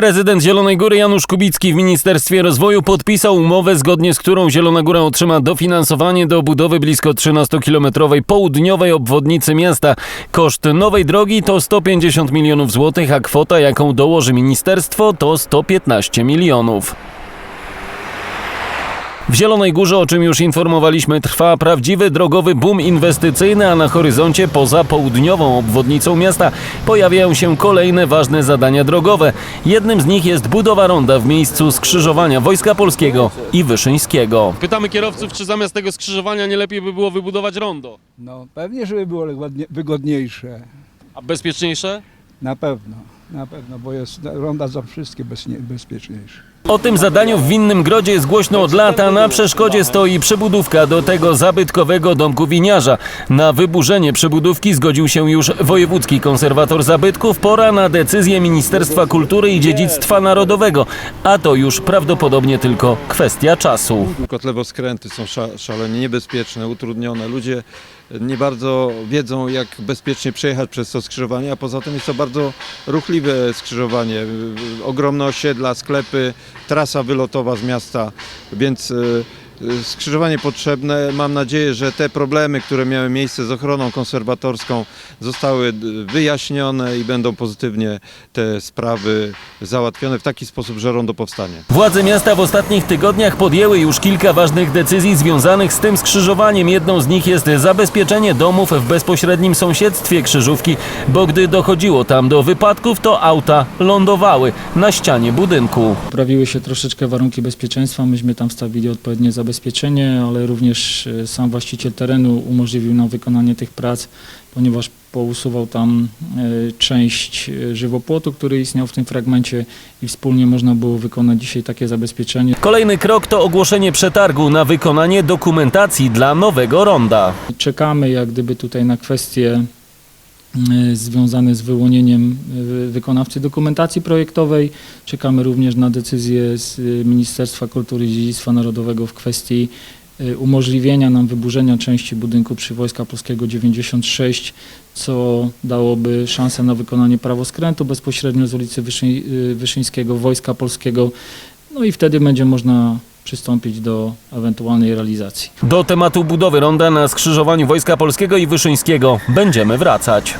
Prezydent Zielonej Góry Janusz Kubicki w Ministerstwie Rozwoju podpisał umowę, zgodnie z którą Zielona Góra otrzyma dofinansowanie do budowy blisko 13-kilometrowej południowej obwodnicy miasta. Koszt nowej drogi to 150 milionów złotych, a kwota, jaką dołoży ministerstwo, to 115 milionów. W Zielonej Górze, o czym już informowaliśmy, trwa prawdziwy drogowy boom inwestycyjny, a na horyzoncie poza południową obwodnicą miasta pojawiają się kolejne ważne zadania drogowe. Jednym z nich jest budowa ronda w miejscu skrzyżowania Wojska Polskiego i Wyszyńskiego. Pytamy kierowców, czy zamiast tego skrzyżowania nie lepiej by było wybudować rondo. No pewnie, żeby było ładnie- wygodniejsze. A bezpieczniejsze? Na pewno, na pewno, bo jest ronda za wszystkie bezpieczniejsze. O tym zadaniu w Winnym Grodzie jest głośno od lat, a na przeszkodzie stoi przebudówka do tego zabytkowego domku winiarza. Na wyburzenie przebudówki zgodził się już wojewódzki konserwator zabytków. Pora na decyzję Ministerstwa Kultury i Dziedzictwa Narodowego, a to już prawdopodobnie tylko kwestia czasu. Kotlewoskręty są sza, szalenie niebezpieczne, utrudnione. Ludzie nie bardzo wiedzą, jak bezpiecznie przejechać przez to skrzyżowanie, a poza tym jest to bardzo ruchliwe skrzyżowanie. Ogromne osiedla, sklepy, trasa wylotowa z miasta, więc y, skrzyżowanie potrzebne. Mam nadzieję, że te problemy, które miały miejsce z ochroną konserwatorską zostały y, wyjaśnione i będą pozytywnie te sprawy załatwione w taki sposób, że rondo powstanie. Władze miasta w ostatnich tygodniach podjęły już kilka ważnych decyzji związanych z tym skrzyżowaniem. Jedną z nich jest zabezpieczenie domów w bezpośrednim sąsiedztwie krzyżówki, bo gdy dochodziło tam do wypadków, to auta lądowały na ścianie budynku. Poprawiły się troszeczkę warunki bezpieczeństwa. Myśmy tam wstawili odpowiednie zabezpieczenie, ale również e, sam właściciel terenu umożliwił nam wykonanie tych prac, ponieważ pousuwał tam e, część e, żywopłotu, który istniał w tym fragmencie i wspólnie można było wykonać dzisiaj takie zabezpieczenie. Kolejny krok to ogłoszenie przetargu na wykonanie dokumentacji dla nowego ronda. Czekamy jak gdyby tutaj na kwestie e, związane z wyłonieniem e, wykonawcy dokumentacji projektowej. Czekamy również na decyzję z e, Ministerstwa Kultury i Dziedzictwa Narodowego w kwestii umożliwienia nam wyburzenia części budynku przy Wojska Polskiego 96, co dałoby szansę na wykonanie prawoskrętu bezpośrednio z ulicy Wyszy, Wyszyńskiego Wojska Polskiego. No i wtedy będzie można przystąpić do ewentualnej realizacji. Do tematu budowy ronda na skrzyżowaniu Wojska Polskiego i Wyszyńskiego będziemy wracać.